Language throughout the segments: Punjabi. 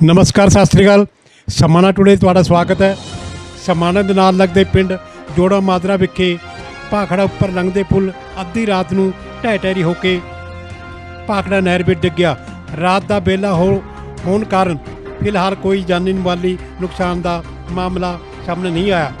ਨਮਸਕਾਰ, ਸਤਿ ਸ੍ਰੀ ਅਕਾਲ। ਸਮਾਨਾ ਟੁਡੇ ਤੁਹਾਡਾ ਸਵਾਗਤ ਹੈ। ਸਮਾਣਾ ਦੇ ਨਾਲ ਲੱਗਦੇ ਪਿੰਡ ਜੋੜਾ ਮਾਦਰਾ ਵਿਖੇ ਭਾਖੜਾ ਉੱਪਰ ਲੰਘਦੇ ਪੁਲ ਅੱਧੀ ਰਾਤ ਨੂੰ ਢਹਿ ਢਹਿਰੀ ਹੋ ਕੇ ਭਾਖੜਾ ਨਹਿਰ ਵਿੱਚ ਡਿੱਗਿਆ ਰਾਤ ਦਾ ਵੇਲਾ ਹੋ, ਹੋਣ ਕਾਰਨ ਫਿਲਹਾਲ ਕੋਈ ਜਾਨੀ ਮਾਲੀ ਨੁਕਸਾਨ ਦਾ ਮਾਮਲਾ ਸਾਹਮਣੇ ਨਹੀਂ ਆਇਆ।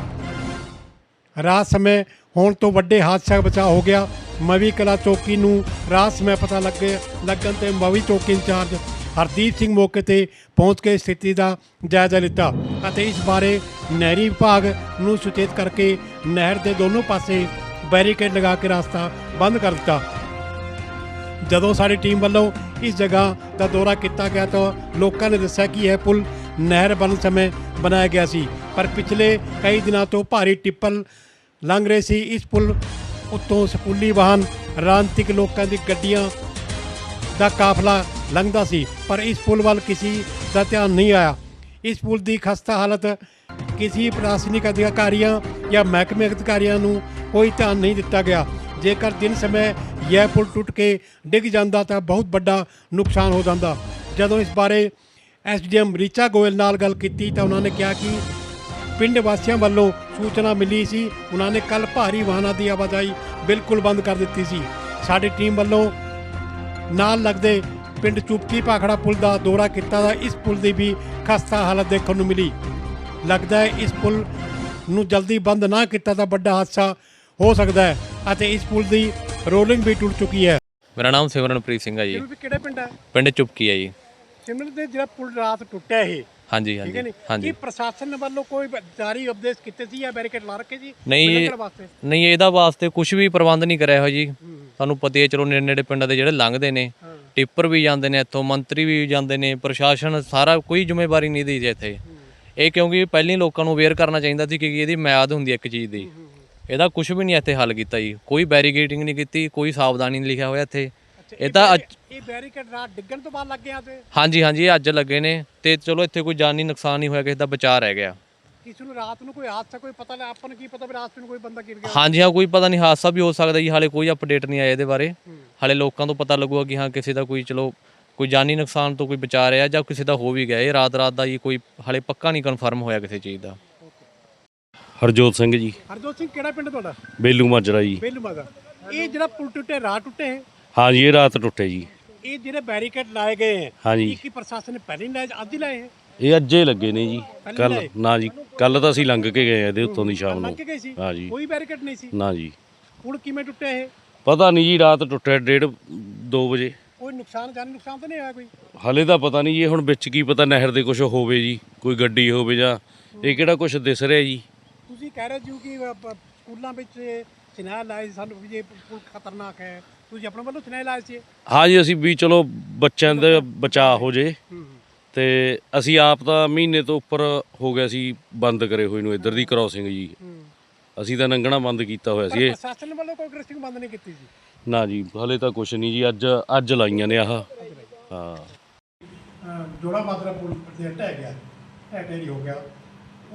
ਰਾਤ ਸਮੇਂ ਹੋਣ ਤੋਂ ਵੱਡੇ ਹਾਦਸਾ ਦਾ ਬਚਾਅ ਹੋ ਗਿਆ। ਮਵੀ ਕਲਾ ਚੌਕੀ ਨੂੰ ਰਾਤ ਸਮੇਂ ਪਤਾ ਲੱਗੇ ਲੱਗਣ ਤੇ ਮਵੀ ਚੌਕੀ ਇੰਚਾਰਜ ਹਰਦੀਪ ਸਿੰਘ ਮੌਕੇ ਤੇ ਪਹੁੰਚ ਕੇ ਸਥਿਤੀ ਦਾ ਜਾਇਜ਼ਾ ਲਿੱਤਾ ਅਤੇ ਇਸ ਬਾਰੇ ਨਹਿਰੀ ਵਿਭਾਗ ਨੂੰ ਸੁਚੇਤ ਕਰਕੇ ਨਹਿਰ ਦੇ ਦੋਨੋਂ ਪਾਸੇ ਬੈਰੀਕੇਡ ਲਗਾ ਕੇ ਰਸਤਾ ਬੰਦ ਕਰ ਦਿੱਤਾ। ਜਦੋਂ ਸਾਡੀ ਟੀਮ ਵੱਲੋਂ ਇਸ ਜਗ੍ਹਾ ਦਾ ਦੌਰਾ ਕੀਤਾ ਗਿਆ ਤਾਂ ਲੋਕਾਂ ਨੇ ਦੱਸਿਆ ਕਿ ਇਹ ਪੁਲ ਨਹਿਰ ਬਣਨ ਸਮੇਂ ਬਣਾਇਆ ਗਿਆ ਸੀ, ਪਰ ਪਿਛਲੇ ਕਈ ਦਿਨਾਂ ਤੋਂ ਭਾਰੀ ਟਿੱਪਲ ਲੰਘ ਰਹੇ ਸੀ। ਇਸ ਪੁਲ ਉੱਤੋਂ ਸਕੂਲੀ ਵਾਹਨ ਰਾਂਤਿਕ ਲੋਕਾਂ ਦੀ ਗੱਡੀਆਂ ਦਾ ਕਾਫਲਾ ਲੰਘਦਾ ਸੀ, ਪਰ ਇਸ ਪੁਲ ਵੱਲ ਕਿਸੇ ਦਾ ਧਿਆਨ ਨਹੀਂ ਆਇਆ। ਇਸ ਪੁਲ ਦੀ ਖਸਤਾ ਹਾਲਤ ਕਿਸੇ ਪ੍ਰਸ਼ਾਸਨਿਕ ਅਧਿਕਾਰੀਆਂ ਜਾਂ ਮਹਿਕਮੇ ਅਧਿਕਾਰੀਆਂ ਨੂੰ ਕੋਈ ਧਿਆਨ ਨਹੀਂ ਦਿੱਤਾ ਗਿਆ। ਜੇਕਰ ਦਿਨ ਸਮੇਂ ਇਹ ਪੁਲ ਟੁੱਟ ਕੇ ਡਿੱਗ ਜਾਂਦਾ ਤਾਂ ਬਹੁਤ ਵੱਡਾ ਨੁਕਸਾਨ ਹੋ ਜਾਂਦਾ। ਜਦੋਂ ਇਸ ਬਾਰੇ ਐਸਡੀਐਮ ਰੀਚਾ ਗੋਇਲ ਨਾਲ ਗੱਲ ਕੀਤੀ ਤਾਂ ਉਹਨਾਂ ਨੇ ਕਿਹਾ ਕਿ ਪਿੰਡ ਵਾਸੀਆਂ ਵੱਲੋਂ ਸੂਚਨਾ ਮਿਲੀ ਸੀ। ਉਹਨਾਂ ਨੇ ਕੱਲ ਭਾਰੀ ਵਾਹਨਾਂ ਦੀ ਆਵਾਜਾਈ ਬਿਲਕੁਲ ਬੰਦ ਕਰ ਦਿੱਤੀ ਸੀ। ਸਾਡੀ ਟੀਮ ਵੱਲੋਂ ਨਾਲ ਲੱਗਦੇ ਪਿੰਡ ਚੁਪਕੀ ਭਾਖੜਾ ਪੁਲ ਦਾ ਦੌਰਾ ਕੀਤਾ ਤਾਂ ਇਸ ਪੁਲ ਦੀ ਵੀ ਖਸਤਾ ਹਾਲਤ ਦੇਖਣ ਨੂੰ ਮਿਲੀ। ਲੱਗਦਾ ਹੈ ਇਸ ਪੁਲ ਨੂੰ ਜਲਦੀ ਬੰਦ ਨਾ ਕੀਤਾ ਤਾਂ ਵੱਡਾ ਹਾਦਸਾ ਹੋ ਸਕਦਾ ਹੈ ਅਤੇ ਇਸ ਪੁਲ ਦੀ ਰੋਲਿੰਗ ਵੀ ਟੁੱਟ ਚੁੱਕੀ ਹੈ। ਮੇਰਾ ਨਾਮ ਸਿਮਰਨਪ੍ਰੀਤ ਸਿੰਘ ਹੈ ਜੀ। ਵੀ ਕਿਹੜੇ ਪਿੰਡ ਹੈ? ਪਿੰਡ ਚੁਪਕੀ ਹੈ ਜੀ। ਸਿਮਰਨ ਦੇ ਜਿਹੜਾ ਪੁਲ ਰਾਤ ਟੁੱਟਿਆ ਇਹ। ਹਾਂਜੀ ਹਾਂਜੀ ਕੀ ਪ੍ਰਸ਼ਾਸਨ ਵੱਲੋਂ ਕੋਈ ਜਾਰੀ ਉਪਦੇਸ਼ ਕੀਤੇ ਸੀ ਜਾਂ ਬੈਰੀਕੇਡ ਲਾ ਰੱਖੇ ਜੀ ਨਹੀਂ ਨਹੀਂ ਇਹਦਾ ਵਾਸਤੇ ਕੁਝ ਵੀ ਪ੍ਰਬੰਧ ਨਹੀਂ ਕਰਿਆ ਹੋਇਆ ਜੀ। ਤੁਹਾਨੂੰ ਪਤਾ ਹੀ ਹੈ ਚਲੋ ਨੇੜੇ ਨੇੜੇ ਪਿੰਡਾਂ ਦੇ ਜਿਹੜੇ ਲੰਘਦੇ ਨੇ। ਟਿੱਪਰ ਵੀ ਜਾਂਦੇ ਨੇ ਇੱਥੋਂ ਮੰਤਰੀ ਵੀ ਜਾਂਦੇ ਨੇ ਪ੍ਰਸ਼ਾਸਨ ਸਾਰਾ ਕੋਈ ਜ਼ਿੰਮੇਵਾਰੀ ਨਹੀਂ ਦੀ ਇੱਥੇ। ਇਹ ਕਿਉਂਕਿ ਪਹਿਲਾਂ ਲੋਕਾਂ ਨੂੰ ਅਵੇਅਰ ਕਰਨਾ ਚਾਹੀਦਾ ਸੀ ਕਿ ਇਹਦੀ ਮਿਆਦ ਹੁੰਦੀ ਹੈ ਇੱਕ ਚੀਜ਼ ਦੀ। ਇਹਦਾ ਕੁਝ ਵੀ ਨਹੀਂ ਇੱਥੇ ਹੱਲ ਕੀਤਾ ਜੀ। ਕੋਈ ਬੈਰੀਕੇਡਿੰਗ ਨਹੀਂ ਕੀਤੀ ਕੋਈ ਸਾਵਧਾਨੀ ਨਹੀਂ ਲਿਖਿਆ ਹੋਇਆ ਇੱਥੇ। ਇਹ ਤਾਂ ਇਹ ਬੈਰੀਕੇਡ ਰਾਤ ਡਿੱਗਣ ਤੋਂ ਬਾਅਦ ਲੱਗ ਗਿਆ ਤੇ? ਹਾਂਜੀ ਹਾਂਜੀ ਇਹ ਅੱਜ ਲੱਗੇ ਨੇ ਤੇ ਚਲੋ ਇੱਥੇ ਕੋਈ ਜਾਨੀ ਨੁਕਸਾਨ ਨਹੀਂ ਹੋਇਆ ਕਿਸੇ ਦਾ ਬਚਾਅ ਰਹਿ ਗਿਆ। ਕਿਸੇ ਨੂੰ ਰਾਤ ਨੂੰ ਕੋਈ ਹਾਦਸਾ ਕੋਈ ਪਤਾ ਲੱਗ ਆਪਾਂ ਨੂੰ ਕੀ ਪਤਾ ਵੀ ਰਾਤ ਨੂੰ ਕੋਈ ਬੰਦਾ ਗਿਰ ਗਿਆ। ਹਾਂਜੀ ਹਾਂ ਕੋਈ ਪਤਾ ਨਹੀਂ ਹਾਦਸਾ ਵੀ ਹੋ ਸਕਦਾ ਜੀ ਹਾਲੇ ਕੋਈ ਅਪਡੇਟ ਨਹੀਂ ਆਇਆ ਇਹਦੇ ਬਾਰੇ। ਹਾਲੇ ਲੋਕਾਂ ਤੋਂ ਪਤਾ ਲੱਗੂਗਾ ਕਿ ਹਾਂ ਕਿਸੇ ਦਾ ਕੋਈ ਚਲੋ ਕੋਈ ਜਾਨੀ ਨੁਕਸਾਨ ਤੋਂ ਕੋਈ ਬਚਾ ਰਿਹਾ ਜਾਂ ਕਿਸੇ ਦਾ ਹੋ ਵੀ ਗਿਆ ਇਹ ਰਾਤ ਰਾਤ ਦਾ ਜੀ ਕੋਈ ਹਾਲੇ ਪੱਕਾ ਨਹੀਂ ਕਨਫਰਮ ਹੋਇਆ ਕਿਸੇ ਚੀਜ਼ ਦਾ। ਹਰਜੋਤ ਸਿੰਘ ਜੀ। ਹਰਜੋਤ ਸਿੰਘ ਕਿਹੜਾ ਪਿੰਡ ਤੁਹਾਡਾ? ਬੇਲੂ ਮਾਜਰਾ ਜੀ। ਬੇਲੂ ਮਾਦਾ ਇਹ ਜਿਹੜਾ ਪੁਲ ਟੁੱਟੇ ਰਾਤ ਟੁੱਟੇ ਹਾਂ ਜੀ ਇਹ ਰਾਤ ਟੁੱਟੇ ਜੀ। ਇਹ ਜਿਹੜੇ ਬੈਰੀਕੇਡ ਲਾਏ ਗਏ ਹੈ ਹਾਂਜੀ ਇਹ ਕੀ ਪ੍ਰਸ਼ਾਸਨ ਨੇ ਪਹਿਲਾਂ ਲਾਏ ਅੱਜ ਹੀ ਲਾਏ ਹੈ? ਇਹ ਅੱਜੇ ਲੱਗੇ ਨੇ ਜੀ। ਕੱਲ? ਨਾ ਜੀ ਕੱਲ ਤਾਂ ਅਸੀਂ ਲੰਘ ਕੇ ਗਏ ਆ ਇਹਦੇ ਉੱਤੋਂ ਦੀ ਸ਼ਾਮ ਲੰਘ ਨੂੰ। ਕੇ ਗਏ ਸੀ? ਹਾਂ ਜੀ। ਕੋਈ ਬੈਰੀਕੇਡ ਨਹੀਂ ਸੀ? ਨਾ ਜੀ। ਪੁਲ ਕਿਵੇਂ ਟੁੱਟਿਆ ਇਹ? ਪਤਾ ਨਹੀਂ ਜੀ ਰਾਤ ਟੁੱਟਿਆ ਡੇਢ 2 ਵਜੇ। ਕੋਈ ਨੁਕਸਾਨ ਜਾਨੀ ਨੁਕਸਾਨ ਤਾਂ ਨਹੀਂ ਹੋਇਆ ਕੋਈ? ਹਲੇ ਤਾਂ ਪਤਾ ਨਹੀਂ ਜੀ ਹੁਣ ਵਿੱਚ ਕੀ ਪਤਾ ਨਹਿਰ ਦੇ ਕੁਝ ਹੋਵੇ ਜੀ ਕੋਈ ਗੱਡੀ ਹੋਵੇ ਜਾਂ ਇਹ ਕਿਹੜਾ ਕੁਝ ਦਿਸ ਰਿਹਾ ਜੀ। ਤੁਸੀਂ ਕਹਿ ਰਹੇ ਜੀ ਕਿ ਅ, ਪ- ਸਕੂਲਾਂ ਵਿੱਚ ਸੁਨੇਹਾ ਲਾਏ ਸੀ ਸਾਨੂੰ ਵੀ ਇਹ ਪੁਲ ਖਤਰਨਾਕ ਹੈ। ਤੁਸੀਂ ਆਪਣੇ ਵੱਲੋਂ ਸੁਨੇਹਾ ਲਾਏ ਸੀ ਹਾਂ ਜੀ ਅਸੀਂ ਵੀ ਚਲੋ ਬੱਚਿਆਂ ਦਾ ਬਚਾਅ ਹੋ ਜੇ। ਹੂੰ। ਤੇ ਅਸੀਂ ਆਪ ਤਾਂ ਮਹੀਨੇ ਤੋਂ ਉੱਪਰ ਹੋ ਗਿਆ ਸੀ ਬੰਦ ਕਰੇ ਹੋਏ ਨੂੰ ਇੱਧਰ ਦੀ ਕ੍ਰਾਸਿੰਗ ਜੀ। ਅਸੀਂ ਤਾਂ ਲੰਘਣਾ ਬੰਦ ਕੀਤਾ ਹੋਇਆ ਸੀ। ਇਹ ਪ੍ਰਸ਼ਾਸਨ ਵੱਲੋਂ ਕੋਈ ਕ੍ਰਸਿੰਗ ਬੰਦ ਨਹੀਂ ਕੀਤੀ ਸੀ ਨਾ ਜੀ ਹਲੇ ਤਾਂ ਕੁਛ ਨਹੀਂ ਜੀ। ਅੱਜ ਅੱਜ ਲਾਈਆਂ ਨੇ ਆਹ। ਹਾਂ। ਜੋੜਾ ਮਾਦਰਾ ਪੁਲ ਤੇ ਢਹਿ ਗਿਆ। ਢਹਿ ਢੇਰੀ ਹੋ ਗਿਆ।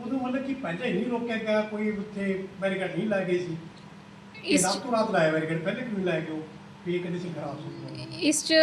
ਉਦੋਂ ਮਤਲਬ ਕਿ ਪਹਿਲਾਂ ਹੀ ਨਹੀਂ ਰੋਕਿਆ ਗਿਆ। ਕੋਈ ਉੱਥੇ ਬੈਰੀਕੇਡ ਨਹੀਂ ਲਾਏ ਗਏ ਸੀ। ਇਸ ਰਾਤ ਤੋਂ ਰਾਤ ਲਾਇਆ ਬੈਰੀਕੇਡ। ਪਹਿਲੇ ਕਿਉਂ ਲਾਇਆ ਗਿਆ ਵੀ ਕੰਡੀਸ਼ਨ ਖਰਾਬ ਸੀ? ਇਸ 'ਚ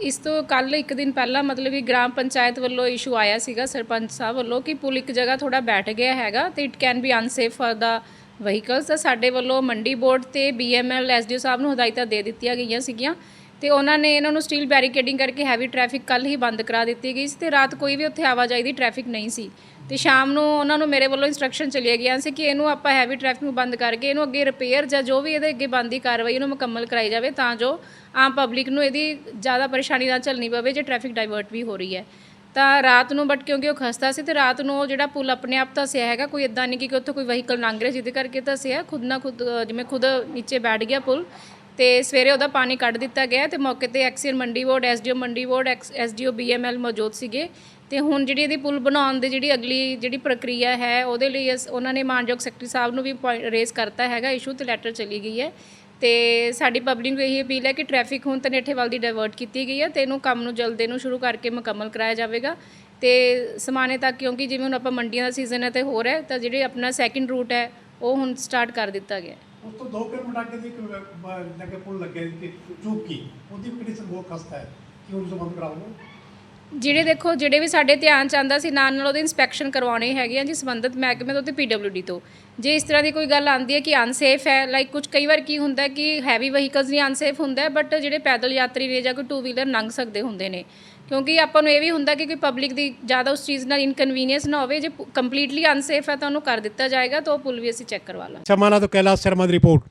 ਇਸ ਤੋਂ ਕੱਲ ਇੱਕ ਦਿਨ ਪਹਿਲਾਂ ਮਤਲਬ ਕਿ ਗ੍ਰਾਮ ਪੰਚਾਇਤ ਵੱਲੋਂ ਇਸ਼ੂ ਆਇਆ ਸੀਗਾ, ਸਰਪੰਚ ਸਾਹਿਬ ਵੱਲੋਂ ਕਿ ਪੁਲ ਇੱਕ ਜਗ੍ਹਾ ਥੋੜਾ ਬੈਠ ਗਿਆ ਹੈਗਾ ਤੇ it can be unsafe for the vehicles ਤਾਂ ਸਾਡੇ ਵੱਲੋਂ ਮੰਡੀ ਬੋਰਡ ਤੇ ਬੀਐਮਐਲ ਐਸਡੀਓ ਸਾਹਿਬ ਨੂੰ ਹਦਾਇਤਾਂ ਦੇ ਦਿੱਤੀਆਂ ਗਈਆਂ ਸੀਗੀਆਂ। ਤੇ ਉਹਨਾਂ ਨੇ ਇਹਨਾਂ ਨੂੰ ਸਟੀਲ ਬੈਰੀਕੇਡਿੰਗ ਕਰਕੇ ਹੈਵੀ ਟ੍ਰੈਫਿਕ ਕੱਲ ਹੀ ਬੰਦ ਕਰਾ ਦਿੱਤੀ ਗਈ ਸੀ ਤੇ ਰਾਤ ਕੋਈ ਵੀ ਉੱਥੇ ਆਵਾਜਾਈ ਦੀ ਟ੍ਰੈਫਿਕ ਨਹੀਂ ਸੀ। ਤੇ ਸ਼ਾਮ ਨੂੰ ਉਹਨਾਂ ਨੂੰ ਮੇਰੇ ਵੱਲੋਂ ਇਨਸਟਰਕਸ਼ਨ ਚਲੀਆਂ ਗਈਆਂ ਸੀ ਕਿ ਇਹਨੂੰ ਆਪਾਂ ਹੈਵੀ ਟ੍ਰੈਫਿਕ ਨੂੰ ਬੰਦ ਕਰਕੇ ਇਹਨੂੰ ਅੱਗੇ ਰਿਪੇਅਰ ਜਾਂ ਜੋ ਵੀ ਇਹਦੇ ਅੱਗੇ ਬੰਦੀ ਕਾਰਵਾਈ ਇਹਨੂੰ ਮੁਕੰਮਲ ਕਰਾਈ ਜਾਵੇ ਤਾਂ ਜੋ ਆਮ ਪਬਲਿਕ ਨੂੰ ਇਹਦੀ ਜ਼ਿਆਦਾ ਪਰੇਸ਼ਾਨੀ ਨਾ ਝੱਲਣੀ ਪਵੇ ਜੇ ਟ੍ਰੈਫਿਕ ਡਾਇਵਰਟ ਵੀ ਹੋ ਰਹੀ ਹੈ। ਤਾਂ ਰਾਤ ਨੂੰ ਬਟ ਕਿਉਂਕਿ ਉਹ ਖਸਤਾ ਸੀ ਤੇ ਰਾਤ ਨੂੰ ਉਹ ਜਿਹੜਾ ਪੁਲ ਆਪਣੇ ਆਪ ਧਸਿਆ ਹੈਗਾ, ਕੋਈ ਇਦਾਂ ਨਹੀਂ ਕਿ ਉੱਥੇ ਕੋਈ ਵਹੀਕਲ ਲੰਘ ਰਿਹਾ ਜਿਹਦੇ ਕਰਕੇ ਧਸਿਆ, ਖੁਦ ਨਾ ਖੁਦ ਜਿਵੇਂ ਖੁਦ ਨੀਚੇ ਬੈਠ ਗਿਆ ਪੁਲ ਤੇ ਸਵੇਰੇ ਉਹਦਾ ਪਾਣੀ ਕੱਢ ਦਿੱਤਾ ਗਿਆ ਤੇ ਮੌਕੇ ਤੇ XEN mandi board SDO mandi board SDO BML ਮੌਜੂਦ ਸੀਗੇ। ਤੇ ਹੁਣ ਜਿਹੜੀ ਇਹਦੀ ਪੁਲ ਬਣਾਉਣ ਦੀ ਜਿਹੜੀ ਅਗਲੀ ਜਿਹੜੀ ਪ੍ਰਕਿਰਿਆ ਹੈ ਉਹਦੇ ਲਈ ਅਸ- ਉਹਨਾਂ ਨੇ ਮਾਨਯੋਗ ਸੈਕਟਰੀ ਸਾਹਿਬ ਨੂੰ ਵੀ ਰੇਜ਼ ਕਰਤਾ ਹੈਗਾ ਇਸ਼ੂ ਤੇ ਲੈਟਰ ਚਲੀ ਗਈ ਹੈ। ਤੇ ਸਾਡੀ ਪਬਲਿਕ ਨੂੰ ਇਹੀ ਅਪੀਲ ਹੈ ਕਿ ਟ੍ਰੈਫਿਕ ਹੁਣ ਤਨੇਠੇਵਲ ਦੀ ਡਾਇਵਰਟ ਕੀਤੀ ਗਈ ਹੈ ਤੇ ਇਹਨੂੰ ਕੰਮ ਨੂੰ ਜਲਦੀ ਨੂੰ ਸ਼ੁਰੂ ਕਰਕੇ ਮੁਕੰਮਲ ਕਰਾਇਆ ਜਾਵੇਗਾ। ਤੇ ਸਮਾਨੇ ਤੱਕ ਕਿਉਂਕਿ ਜਿਵੇਂ ਹੁਣ ਆਪਾਂ ਮੰਡੀਆਂ ਦਾ ਸੀਜ਼ਨ ਹੈ ਤੇ ਹੋਰ ਹੈ, ਤਾਂ ਜਿਹੜੇ ਆਪਣਾ ਸੈਕਿੰਡ ਰੂਟ ਹੈ ਉਹ ਹੁਣ ਸਟਾਰਟ ਕਰ ਦਿੱਤਾ ਗਿਆ ਉਸ ਤੋਂ 2 ਕਿਲੋਮੀਟਰ ਅੱਗੇ ਦੀ ਇੱਕ ਬ- ਲੱਗੇ ਪੁਲ ਲੱਗੇ ਕਿ ਚੂਕੀ, ਉਹਦੀ ਕੰਡੀਸ਼ਨ ਬਹੁਤ ਖਸਤਾ ਹੈ। ਕਿ ਉਹਨੂੰ ਬੰਦ ਕਰਾਉਂਗੇ ਜਿਹੜੇ ਦੇਖੋ, ਜਿਹੜੇ ਵੀ ਸਾਡੇ ਧਿਆਨ ਚ ਆਂਦਾ ਸੀ, ਨਾਲ ਨਾਲ ਉਹਦੀ ਇਨਸਪੈਕਸ਼ਨ ਕਰਵਾਉਣੇ ਹੈਗੇ ਆ ਜੀ ਸੰਬੰਧਿਤ ਮਹਿਕਮੇ ਤੋਂ ਤੇ ਪੀਡਬਲਯੂਡੀ ਤੋਂ। ਜੇ ਇਸ ਤਰ੍ਹਾਂ ਦੀ ਕੋਈ ਗੱਲ ਆਂਦੀ ਹੈ ਕਿ ਅਨਸੇਫ ਹੈ ਲਾਈਕ ਕੁਝ ਕਈ ਵਾਰ ਕੀ ਹੁੰਦਾ ਕਿ ਹੈਵੀ ਵਹੀਕਲਸ ਨਹੀਂ ਅਨਸੇਫ ਹੁੰਦਾ ਬਟ ਜਿਹੜੇ ਪੈਦਲ ਯਾਤਰੀ ਨੇ ਜਾਂ ਕੋਈ ਟੂ ਵੀਲਰ ਲੰਘ ਸਕਦੇ ਹੁੰਦੇ ਨੇ। ਕਿਉਂਕਿ ਆਪਾਂ ਨੂੰ ਇਹ ਵੀ ਹੁੰਦਾ ਕਿ ਕੋਈ ਪਬਲਿਕ ਦੀ ਜ਼ਿਆਦਾ ਉਸ ਚੀਜ਼ ਨਾਲ ਇਨਕਨਵੀਨੀਅੰਸ ਨਾ ਹੋਵੇ, ਜੇ ਕੰਪਲੀਟਲੀ ਅਨਸੇਫ ਹੈ ਤਾਂ ਉਹਨੂੰ ਕਰ ਦਿੱਤਾ ਜਾਏਗਾ, ਤਾਂ ਉਹ ਪੁਲ ਵੀ ਅਸੀਂ ਚੈੱਕ ਕਰਵਾ ਲਾਂਗੇ। ਸਮਾਣਾ ਤੋਂ ਕੈਲਾਸ਼ ਸ਼ਰਮਾ ਦੀ ਰਿਪੋਰਟ